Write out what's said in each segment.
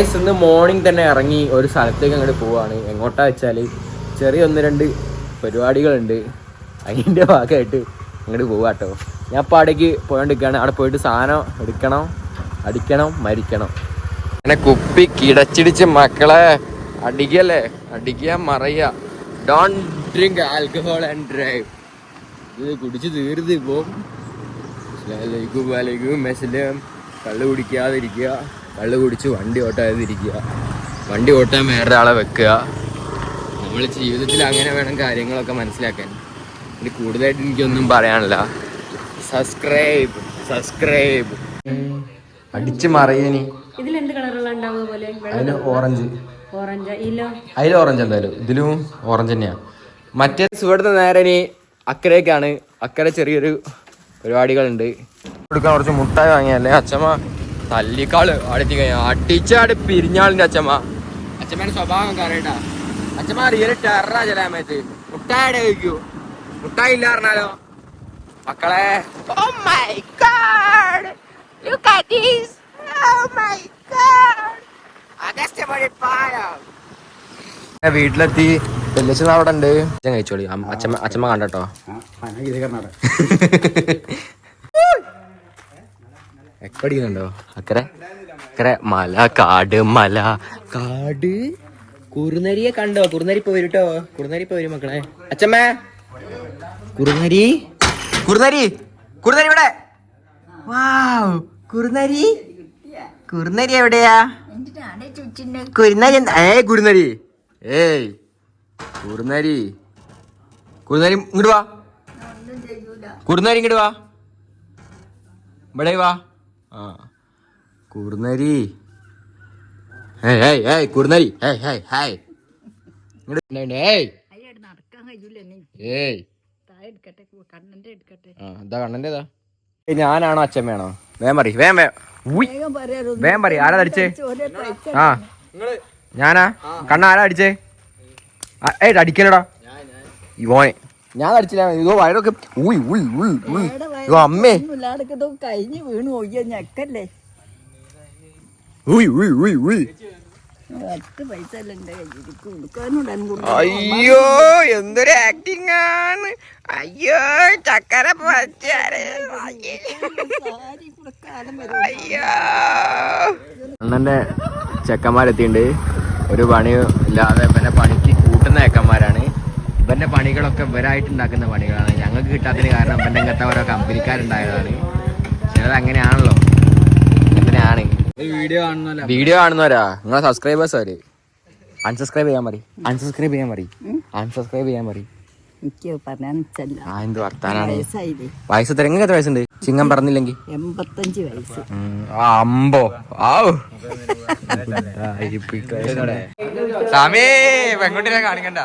ഇന്ന് മോർണിംഗ് തന്നെ ഇറങ്ങി ഒരു സ്ഥലത്തേക്ക് അങ്ങോട്ട് പോവാണ്. എങ്ങോട്ടാ വെച്ചാൽ ചെറിയ ഒന്ന് രണ്ട് പരിപാടികളുണ്ട്. അതിന്റെ ഭാഗമായിട്ട് അങ്ങോട്ട് പോവാട്ടോ. ഞാൻ ഇപ്പോൾ അവിടേക്ക് പോയോണ്ടിരിക്കുകയാണ് അവിടെ പോയിട്ട് സാധനം എടുക്കണം അടിക്കണം മരിക്കണം. അങ്ങനെ കുപ്പി കിടച്ചിടിച്ച് മക്കളെ അടിക്കല്ലേ? അടിക്കുക മറയുക. Don't drink alcohol and drive ഇത് കുടിച്ച് തീർത്ത് ഇപ്പോൾ വലൈക്കും മെസ്സലേം കള്ള് കുടിക്കാതിരിക്കുക. കള്ള് കുടിച്ച് വണ്ടി ഓട്ടാതിരിക്കുക. വണ്ടി ഓട്ടാൻ വേറൊരാളെ വെക്കുക. നമ്മൾ ജീവിതത്തിൽ അങ്ങനെ വേണം കാര്യങ്ങളൊക്കെ മനസ്സിലാക്കാൻ. ഇത് കൂടുതലായിട്ട് എനിക്കൊന്നും പറയാനില്ല. സബ്സ്ക്രൈബ് സബ്സ്ക്രൈബ് അടിച്ച് മറിയനി. കളറുള്ള ഉണ്ടാവുക പോലെ? ഓറഞ്ച്. ഓറഞ്ച്. അതിൽ ഓറഞ്ച് എന്തായാലും. ഇതിലും ഓറഞ്ച് തന്നെയാണ് മറ്റേ സുഹൃത്ത് നേരെ ഇനി അക്കരയ്ക്കാണ്. അക്കരെ ചെറിയൊരു പരിപാടികളുണ്ട്. കൊടുക്കാൻ കുറച്ച് മുട്ടായി വാങ്ങിയല്ലേ അച്ഛമ്മ തല്ലിക്കാൾ. അടുത്തി കഴിഞ്ഞ അടിച്ചാട് പിരിഞ്ഞാളിന്റെ അച്ഛമ്മ. അച്ഛമ്മേന്റെ സ്വഭാവം അറിയട്ടാ. അച്ഛമ്മ റിയൽ ടെററാ ചില സമയത്ത്. മുട്ടായുടെ കഴിക്കൂ മുട്ടായി ഇല്ല പറഞ്ഞാലോ? മക്കളെ! Look at this! Oh my God! അഗസ്ത്യപടി പാലം. വീട്ടിലെത്തി. വെല്ലച്ചൻ അവിടെ ഉണ്ട്. കഴിച്ചോളി. അച്ഛമ്മ കണ്ടോ? എക്കടിക്കുന്നുണ്ടോ അക്കരെ? അക്കരെ മല കാട് മല. കാട്? കുറുനരിയെ കണ്ടോ? കുറുനരി പോയി കേട്ടോ. കുറുനരി പോയി മക്കളെ. അച്ഛമ്മേ. കുറുനരി? കുറുനരി? കുറുനരി ഇവിടെ. വാവ്. കുറുനരി? കുറുനരി എവിടെയാ? കുറുനരി എന്താ? ഏ കുറുനരി. ഏയ്. കുറുനരി. കുറുനരി ഇങ്ങോട്ട് വാ. കുറുനരി ഇങ്ങോട്ട് വാ. ഇവിടെ വാ. ആ. കുറുനരി ഏയ് ഏയ് ഏയ് കുറുനരി ഏയ് ഏയ് ഹായ്. ഇങ്ങോട്ട് ഏയ് ഏയ് താഴെ എടുക്കട്ടെ കണ്ണന്റെ എടുക്കട്ടെ. ആ ഇതാ? കണ്ണന്റെതാ ഞാനാണോ അച്ഛമ്മയാണോ വേം പറ വേം വേം ഉയ്. വേം പറ ആരാ അടിച്ചേ? ആ. ഞാനാ? കണ്ണ ആരാ അടിച്ചേ? ഏ ഏയ് അടിക്കലടാ. ഈ മോനെ ഞാൻ അടിച്ചില്ല. ഇതോ വയറൊക്കെ ഉയ് ഉയ് ഉയ് ഉയ്. ഇതോ അമ്മേ. കഴിഞ്ഞ് വീണു പോയി. ഞക്കല്ലേ? ഉയ് ഉയ് ഉയ് ഉയ്. ഒറ്റ പൈസ അല്ല എന്റെ അയ്യോ എന്തൊരു ആക്ടിങ് ആണ്. അയ്യോ ചക്കര അണ്ണന്റെ ചെക്കന്മാരെത്തിണ്ട് ഒരു പണി ഇല്ലാതെ പിന്നെ പണി പണികളൊക്കെ ഇവരായിട്ട് ഉണ്ടാക്കുന്ന പണികളാണ്. ഞങ്ങൾക്ക് കിട്ടാത്തതിന് കാരണം ഇപ്പം രംഗത്തെ ഓരോ കമ്പനിക്കാരുണ്ടായതാണ്. ചിലത് അങ്ങനെയാണല്ലോ. അങ്ങനെയാണ്. വീഡിയോ കാണുന്നവരാ? വീഡിയോ കാണുന്നവരാ? നിങ്ങളെ സബ്സ്ക്രൈബേഴ്സ് അവർ. അൺസബ്സ്ക്രൈബ് ചെയ്യാൻ മതി അൺസബ്സ്ക്രൈബ് ചെയ്യാൻ മതി അൺസബ്സ്ക്രൈബ് ചെയ്യാൻ മതി ആ എന്ത് വർത്താനാണ്? വയസ്സ് തിരങ്ങ എത്ര വയസ്സുണ്ട്? ചിങ്ങം പറഞ്ഞില്ലെങ്കിൽ. എൺപത്തഞ്ച് വയസ്സ്. അമ്പോ. ആവു സാമേ പെൺകുട്ടിനെ കാണിക്കണ്ട.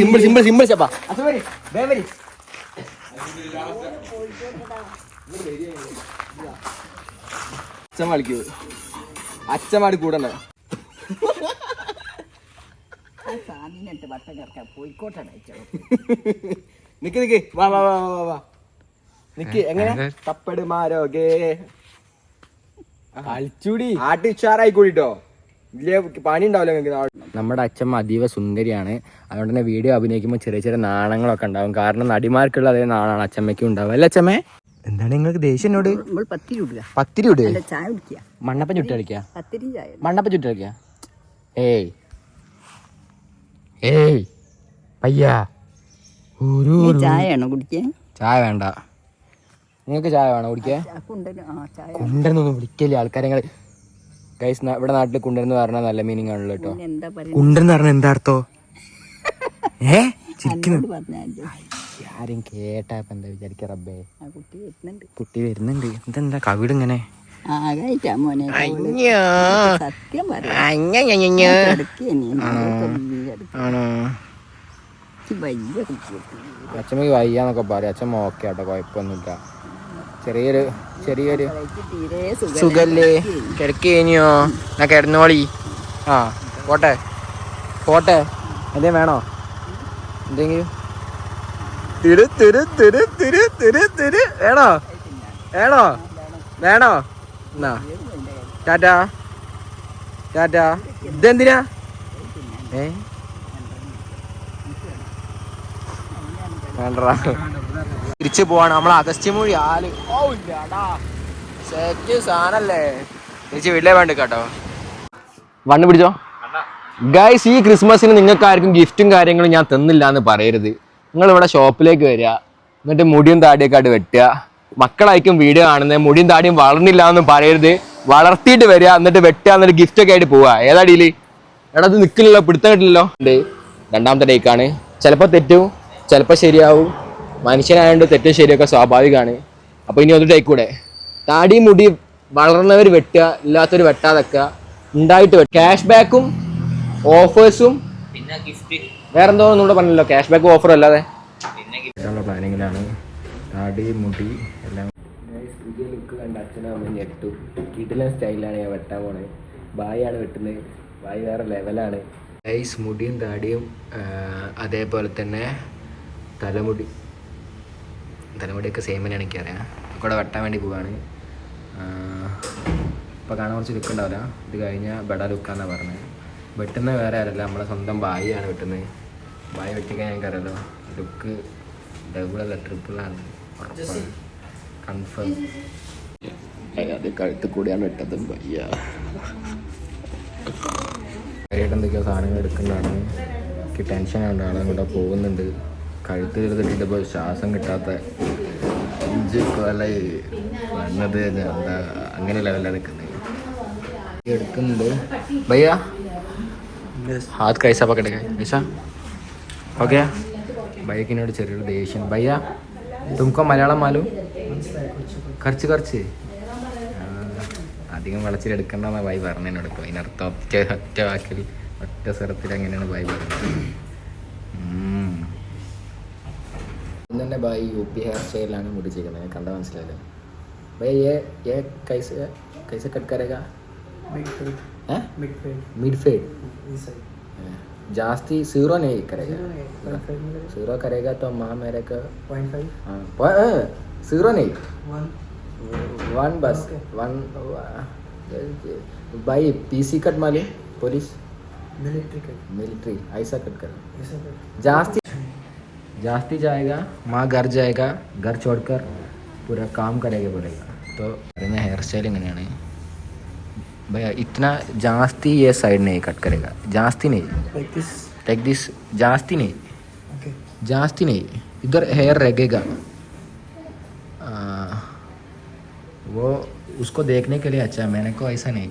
സിമ്പിൾ സിമ്പിൾ സിമ്പിൾ ചപ്പാ അച്ഛൻ കളിക്കൂ. നിക്ക് നിക്ക്. വാ വാ വാ വാ വാ. നിക്ക് എങ്ങനെ? തപ്പടുമാരോഗേ കളിച്ചൂടി ആട്ടി ഉഷാറായി കൂടിട്ടോ. വലിയ പണി ഉണ്ടാവില്ല നിങ്ങൾക്ക് നമ്മുടെ അച്ഛമ്മ അതീവ സുന്ദരിയാണ്. അതുകൊണ്ട് തന്നെ വീഡിയോ അഭിനയിക്കുമ്പോൾ ചെറിയ ചെറിയ നാണങ്ങളൊക്കെ ഉണ്ടാവും. കാരണം നടിമാർക്കുള്ള അതേ നാണാണ് അച്ഛമ്മയ്ക്കും ഉണ്ടാവും അല്ലേ അച്ഛമ്മേ എന്താണ് നിങ്ങൾക്ക് ദേഷ്യനോട് എന്നോട്? നമ്മൾ പത്തിരി ഇടുക പത്തിരി ഇട് അല്ല ചായ കുടിക്കുക. മണ്ണപ്പം ചുട്ട് കളിക്കുക. പത്തിരി ചായ മണ്ണപ്പം ചുട്ട് കളിക്കുക. ഏയ്. ഏയ്. പയ്യാ. ചായ വേണ്ട. നിങ്ങൾക്ക് ചായ വേണോ കുടിക്കാൻ? കുണ്ടനൊന്നും വിളിക്കല്ലേ ആൾക്കാരെ ഗൈസ് ഇവിടെ നാട്ടിൽ കുണ്ടെന്ന് പറഞ്ഞാൽ നല്ല മീനിങ് ആണല്ലോ കേട്ടോ കുണ്ടെന്ന് പറഞ്ഞാൽ എന്താ അർത്ഥോ? ഏ? ചിരിക്കുന്നു. ആരും കേട്ടാ ഇപ്പൊ എന്താ വിചാരിക്ക റബ്ബേ? കുട്ടി വരുന്നുണ്ട്. കുട്ടി ഇതെന്താ കവിട് ഇങ്ങനെ? കുട്ടി. അച്ഛമ്മക്ക് വയ്യാന്നൊക്കെ പറയാം. അച്ഛമ്മ ഓക്കെ ആട്ടോ കുഴപ്പമൊന്നുമില്ല. ചെറിയൊരു ചെറിയൊരു സുഖല്ലേ? കിടക്ക് കഴിഞ്ഞോ എന്നാ കിടന്നോളി. ആ പോട്ടെ. പോട്ടെ. എന്തേം വേണോ? എന്തെങ്കിലും? തിരു തിരു തിരു തിരു തിരു തിരു. വേണോ? വേണോ? വേണോ? എന്നാ. ടാറ്റാ. ടാറ്റാ. ഇതെന്തിനാ? ഏ? വേണ്ടടാ. തിരിച്ചു പോവാണ്. നമ്മൾ അഗസ്ത്യമൊഴി ആൽ. ഓ ഇല്ലടാ. സെറ്റ് സാധനല്ലേ? തിരിച്ച് വീട്ടിലേ വേണ്ട കേട്ടോ. വണ്ണ് പിടിച്ചോ? ഗൈസ് ഈ ക്രിസ്മസിന് നിങ്ങൾക്ക് ആർക്കും ഗിഫ്റ്റും കാര്യങ്ങളും ഞാൻ തന്നില്ല എന്ന് പറയരുത്. നിങ്ങൾ ഇവിടെ ഷോപ്പിലേക്ക് വരിക. എന്നിട്ട് മുടിയും താടിയൊക്കെ ആയിട്ട് വെട്ടുക. മക്കളായിരിക്കും വീഡിയോ കാണുന്നത്. മുടിയും താടിയും വളർന്നില്ല എന്ന് പറയരുത്. വളർത്തിയിട്ട് വരിക എന്നിട്ട് വെട്ടുക എന്നിട്ട് ഗിഫ്റ്റ് ഒക്കെ ആയിട്ട് പോവുക. ഏതാ ഡീൽ എടാ അത് നിൽക്കില്ലല്ലോ പിടുത്തം കിട്ടില്ലല്ലോ. രണ്ടാമത്തെ ഡേക്കാണ് ചിലപ്പോൾ തെറ്റും ചിലപ്പോൾ ശരിയാവും. മനുഷ്യനായതുകൊണ്ട് തെറ്റും ശരിയൊക്കെ സ്വാഭാവികമാണ് അപ്പോൾ ഇനി ഒന്ന് ആയിക്കൂടെ കൂടെ. താടി മുടി വളർന്നവർ വെട്ടുക ഇല്ലാത്തവർ വെട്ടാതെക്കുക ഉണ്ടായിട്ട് ക്യാഷ് ബാക്കും ഓഫേഴ്സും പിന്നെ ഗിഫ്റ്റ് വേറെന്തോ ഒന്നും കൂടെ പറഞ്ഞല്ലോ ക്യാഷ് ബാക്ക് ഓഫർ അല്ലാതെ. പിന്നെ പ്ലാനിങ്ങിലാണ്. താടി മുടി എല്ലാം പുതിയ ലുക്ക് കണ്ട അമ്മയും ഞെട്ടു. കിടിലൻ സ്റ്റൈലാണ് ഞാൻ വെട്ടാൻ പോണത് ബായാണ് വെട്ടുന്നത്. ബായ് വേറെ ലെവലാണ് ഐസ് മുടിയും താടിയും അതേപോലെ തന്നെ തലമുടി. തലമുടിയൊക്കെ സെയിം തന്നെയാണ് എനിക്കറിയാം കൂടെ വെട്ടാൻ വേണ്ടി പോവാണ്. ഇപ്പോൾ കാണാൻ കുറച്ച് ലുക്ക് ഉണ്ടാവില്ല. ഇത് കഴിഞ്ഞാൽ ബെഡ ലുക്കാന്നാണ് പറഞ്ഞത് വെട്ടുന്ന വേറെ ആരല്ല നമ്മളെ സ്വന്തം ബായിയാണ് വെട്ടുന്നത് ബായി വെട്ടിക്കാൻ ഞങ്ങൾക്കറിയാലോ ലുക്ക് ഡബിൾ അല്ല ട്രിപ്പിളാണ് കൺഫേം അത് കഴുത്ത് കൂടിയാണ് വെട്ടത് കാര്യമായിട്ട് എന്തൊക്കെയോ സാധനങ്ങൾ എടുക്കുന്നതാണ്. എനിക്ക് ടെൻഷൻ ആയതുകൊണ്ടാണ് ആളെ കൂടെ പോകുന്നുണ്ട്. കഴുത്ത് ചെയ്തിട്ടിപ്പോൾ ശ്വാസം കിട്ടാത്ത അഞ്ച് കൊലായി വന്നത് എന്താ അങ്ങനെ ലെവലാണ് നിൽക്കുന്നത് എടുക്കുന്നുണ്ട്. ഭയ്യ? ഹാത്ത് കൈസ പക്കട്ടെ കൈസ ഓക്കെ. ഭയ്യക്കിനോട് ചെറിയൊരു ദേഷ്യം. ഭയ്യ തുമക്കോ മലയാളം മാലു? കുറച്ച് കുറച്ച് അധികം വിളച്ചിലെടുക്കണ്ടെന്നാ ഭായി പറഞ്ഞതിനോട് അതിനർത്ഥം ഒറ്റ ഒറ്റ വാക്കിൽ ഒറ്റ സ്വരത്തിൽ അങ്ങനെയാണ് ബൈ പറഞ്ഞത്. തന്നെ ഭായി യു പി ഹെയർ സ്റ്റൈലാണ് മുടി ചെയ്യുന്നത് കണ്ട മനസ്സിലായല്ലോ भाई ये ये कैसे कैसे कट करेगा हैं मिड फेड जास्ती जीरो नहीं करेगा जीरो करेगा तो माँ मेरे को जीरो नहीं वन बस वन भाई पीसी कट मालूम पुलिस मिलिट्री ऐसा कट कर जास्ती जास्ती जाएगा माँ घर जाएगा घर छोड़कर पूरा काम करेगा बोलेगा तो പറയുന്ന ഹെയർ സ്റ്റൈൽ ഇങ്ങനെയാണ് भैया इतना जास्ती ये साइड नहीं कट करेगा जास्ती नहीं like this लाइक दिस जास्ती नहीं okay जास्ती नहीं इधर हेयर रहेगा आ, वो उसको देखने के लिए अच्छा है मैंने को ऐसा नहीं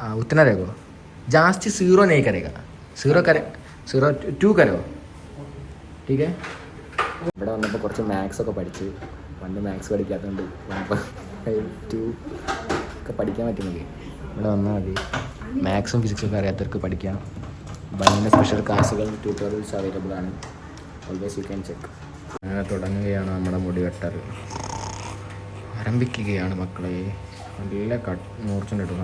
आ, उतना रहेगा जास्ती जीरो नहीं करेगा സീറോ കര സീറോ ടു കരോ ടീക്കേ ഇവിടെ വന്നപ്പോൾ കുറച്ച് മാത്സ് ഒക്കെ പഠിച്ച്. പണ്ട് മാത്സ് പഠിക്കാത്തതുകൊണ്ട് ടു ഒക്കെ പഠിക്കാൻ പറ്റുന്നില്ല? ഇവിടെ വന്നാൽ മതി. മാത്സും ഫിസിക്സും ഒക്കെ അറിയാത്തവർക്ക് പഠിക്കാം. ഭയങ്കര സ്പെഷ്യൽ ക്ലാസ്സുകളും ട്യൂട്ടോറിയൽസ് അവൈലബിൾ ആണ്. ഓൾവേസ് യു ക്യാൻ ചെക്ക് അങ്ങനെ തുടങ്ങുകയാണ് നമ്മുടെ മുടി വെട്ടർ ആരംഭിക്കുകയാണ് മക്കളെ. നല്ല കട്ട് മൂർച്ചുണ്ട് കേട്ടോ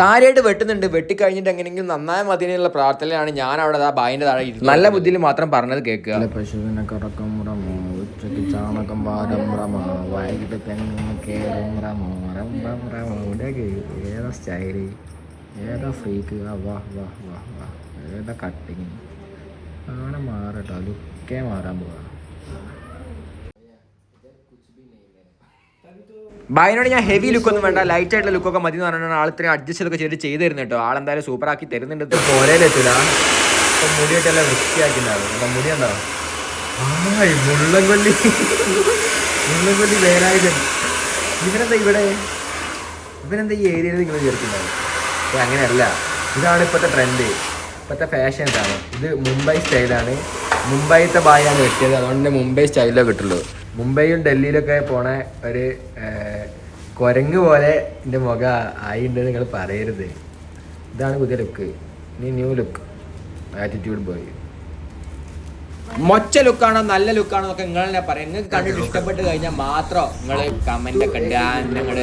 കാര്യമായിട്ട് വെട്ടുന്നുണ്ട്. വെട്ടിക്കഴിഞ്ഞിട്ട് എങ്ങനെയെങ്കിലും നന്നായ മതിനുള്ള പ്രാർത്ഥനയാണ് ഞാൻ അവിടെ ആ ബായിന്റെ താഴെ ഇരുന്നത്. നല്ല ബുദ്ധിയിൽ മാത്രം പറഞ്ഞത് കേൾക്കുക. പശുവിനെ കറക്കം റമോ ഉച്ചയ്ക്ക് ചാണകം വാരം റമോ വൈകിട്ട് തെങ്ങ് കേറും റമോ റം റം റമോ. ഇവിടെയൊക്കെ ഏതാ സ്റ്റൈൽ? ഏതാ ഫ്രീക്ക് ആ വാ വാ വാ വാ. ഏതാ കട്ടിങ് അങ്ങനെ മാറട്ടോ ലുക്കേ മാറാൻ പോവാ. ബായിനോട് ഞാൻ ഹെവി ലുക്ക് ഒന്നും വേണ്ട. ലൈറ്റ് ആയിട്ടുള്ള ലുക്കൊക്കെ മതി എന്ന് പറഞ്ഞാൽ ആൾ ഇത്രയും അഡ്ജസ്റ്റ് ഒക്കെ ചെയ്ത് ചെയ്ത് തരുന്നു കേട്ടോ ആൾ എന്തായാലും സൂപ്പർ ആക്കി തരുന്നുണ്ട് പോരയിലെത്തില്ല ഇപ്പൊ മുടിയിട്ടെല്ലാം വൃത്തിയാക്കിണ്ടാവും അപ്പൊ മുടി ഉണ്ടോ ആയ് മുള്ളൻകൊല്ലി മുള്ളൻകൊല്ലി വേലായുധൻ. ഇവനെന്താ ഇവിടെ? ഇവനെന്താ ഈ ഏരിയയിൽ നിങ്ങൾ ചേർക്കുന്നുണ്ടാവും അങ്ങനെയല്ല. ഇതാണ് ഇപ്പോഴത്തെ ട്രെൻഡ് ഇപ്പോഴത്തെ ഫാഷൻ ഇതാണ്. ഇത് മുംബൈ സ്റ്റൈലാണ് മുംബൈത്തെ ബായാണ് വെട്ടിയത്. അതുകൊണ്ട് മുംബൈ സ്റ്റൈലേ കിട്ടുള്ളൂ. മുംബൈയും ഡൽഹിയിലൊക്കെ പോണ ഒരു കുരങ്ങ് പോലെ എന്റെ മുഖ ആയിണ്ട് നിങ്ങൾ പറയരുത്. ഇതാണ് പുതിയ ലുക്ക് ഇനി ന്യൂ ലുക്ക് ആറ്റിറ്റ്യൂഡ് ബോയ് മൊച്ച ലുക്കാണോ നല്ല ലുക്കാണോ ഒക്കെ നിങ്ങൾ തന്നെ പറയാം. നിങ്ങൾക്ക് കണ്ടിട്ട് ഇഷ്ടപ്പെട്ട് കഴിഞ്ഞാൽ മാത്രം നിങ്ങൾ കമന്റ് ഒക്കെ ഉണ്ട് നിങ്ങൾ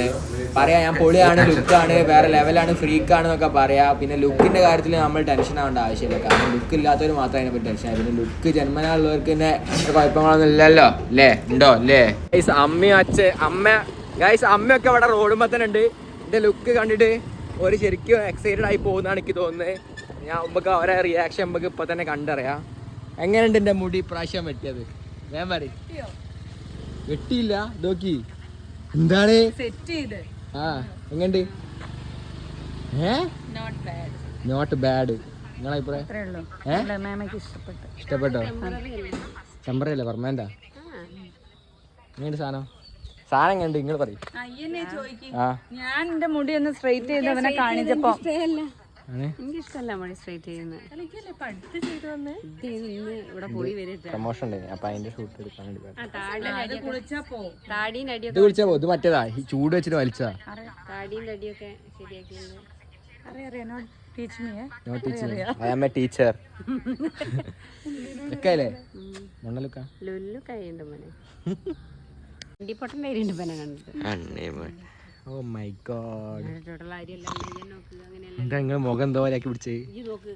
പറയാം ഞാൻ പൊളിയാണ് ലുക്കാണ് വേറെ ലെവലാണ് ഫ്രീക്കാണ് എന്നൊക്കെ പറയാ. പിന്നെ ലുക്കിന്റെ കാര്യത്തിൽ നമ്മൾ ടെൻഷൻ ആവേണ്ട ആവശ്യമില്ല. കാരണം ലുക്ക് ഇല്ലാത്തവർ മാത്രമേ അതിനെപ്പറ്റി ടെൻഷൻ ആയി പിന്നെ ലുക്ക് ജന്മനാ ഉള്ളവർക്ക് തന്നെ കുഴപ്പങ്ങളൊന്നും ഇല്ലല്ലോ. അല്ലേ ഉണ്ടോ? അല്ലേ അമ്മയും അച്ഛൻ അമ്മ ഗൈസ് അമ്മയൊക്കെ ഇവിടെ റോഡുമ്പോൾ തന്നെ ഉണ്ട്. എന്റെ ലുക്ക് കണ്ടിട്ട് ഒരു ശരിക്കും എക്സൈറ്റഡ് ആയി പോകുന്നതാണ് എനിക്ക് തോന്നുന്നത് ഞാൻ നമുക്ക് അവരെ റിയാക്ഷൻ നമുക്ക് ഇപ്പൊ തന്നെ കണ്ടറിയാം. എങ്ങനെയുണ്ട് എന്റെ മുടി ഇപ്രാവശ്യം വെട്ടിയത്? ഞാൻ പറ വെട്ടിയില്ല. നോക്കി എന്താണ്? ആ എങ്ങനെയുണ്ട്? ഏ? നോട്ട് ബാഡ് നിങ്ങളെ അഭിപ്രായം? ഇഷ്ടപ്പെട്ടോ ഉള്ളൂ. അല്ലേ പറഞ്ഞ എന്താ എങ്ങനെയുണ്ട് സാധനം? സാധനം കണ്ട് നിങ്ങൾ പറയും. ഞാൻ എന്റെ മുടി ഒന്ന് സ്ട്രെയിറ്റ് ചെയ്ത് അവനെ കാണിച്ചപ്പോ. പ്രമോഷൻ അപ്പൊ അതിന്റെ ഷൂട്ട് എടുക്കാൻ വേണ്ടി കുളിച്ചാ പോ. ഇത് മറ്റേതാ. ചൂട് വെച്ചിട്ട് വലിച്ചാ താടിയും അടിയൊക്കെ ശരിയാക്കിയത് അറിയാം അറിയാം. Not teach me no teacher I am a teacher ഒക്കെ അല്ലേ മണ്ണലുക്ക ലുല്ലു കൈയുണ്ട് മോനെ. ഇടിപ്പൊട്ടൻ കയ്യിലുണ്ട് പന കണ്ടിട്ട് ഓ മൈ ഗോഡ് മുഖം എന്തോ ആക്കി പിടിച്ചേ? ഈ നോക്ക്